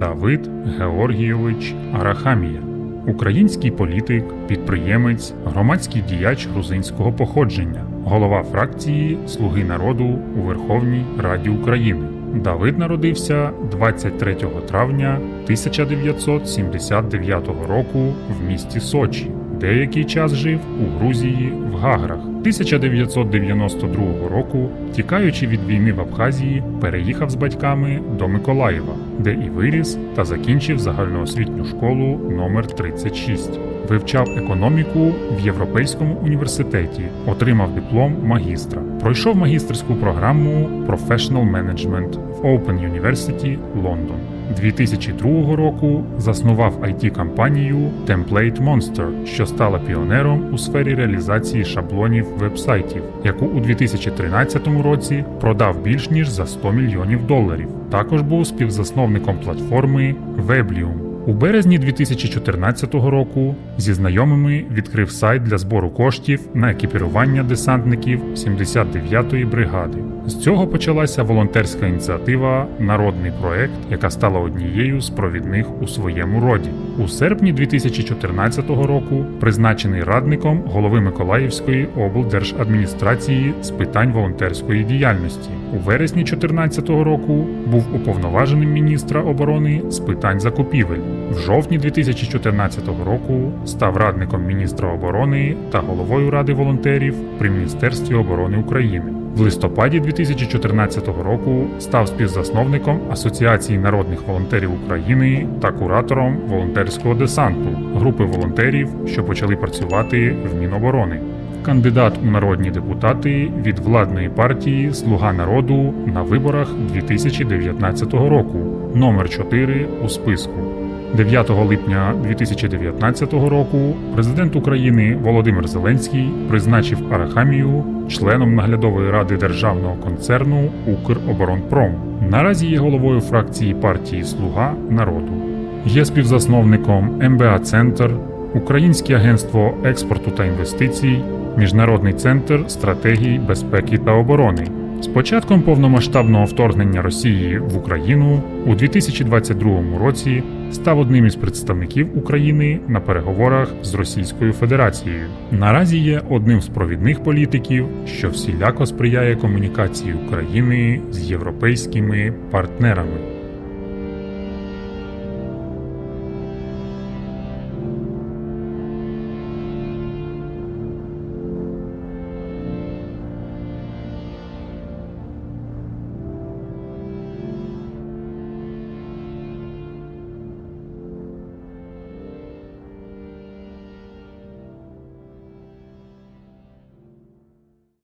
Давид Георгійович Арахамія, український політик, підприємець, громадський діяч грузинського походження, голова фракції Слуги народу у Верховній Раді України. Давид народився 23 травня 1979 року в місті Сочі. Деякий час жив у Грузії в Гаграх. 1992 року, тікаючи від війни в Абхазії, переїхав з батьками до Миколаєва, де і виріс та закінчив загальноосвітню школу номер 36. Вивчав економіку в Європейському університеті, отримав диплом магістра. Пройшов магістерську програму Professional Management в Open University Лондон. 2002 року заснував IT-компанію Template Monster, що стала піонером у сфері реалізації шаблонів вебсайтів, яку у 2013 році продав більш ніж за 100 мільйонів доларів. Також був співзасновником платформи Weblium. У березні 2014 року зі знайомими відкрив сайт для збору коштів на екіпірування десантників 79-ї бригади. З цього почалася волонтерська ініціатива Народний проект, яка стала однією з провідних у своєму роді. У серпні 2014 року призначений радником голови Миколаївської облдержадміністрації з питань волонтерської діяльності. У вересні 2014 року був уповноваженим міністра оборони з питань закупівель. В жовтні 2014 року став радником міністра оборони та головою ради волонтерів при Міністерстві оборони України. В листопаді 2014 року став співзасновником Асоціації народних волонтерів України та куратором волонтерського десанту групи волонтерів, що почали працювати в Міноборони. Кандидат у народні депутати від владної партії Слуга народу на виборах 2019 року, номер 4 у списку. 9 липня 2019 року президент України Володимир Зеленський призначив Арахамію членом наглядової ради державного концерну Укроборонпром. Наразі є головою фракції партії Слуга народу. Є співзасновником МБА Центр, Українське агентство експорту та інвестицій, Міжнародний центр стратегій безпеки та оборони. З початком повномасштабного вторгнення Росії в Україну у 2022 році став одним із представників України на переговорах з Російською Федерацією. Наразі є одним з провідних політиків, що всіляко сприяє комунікації України з європейськими партнерами.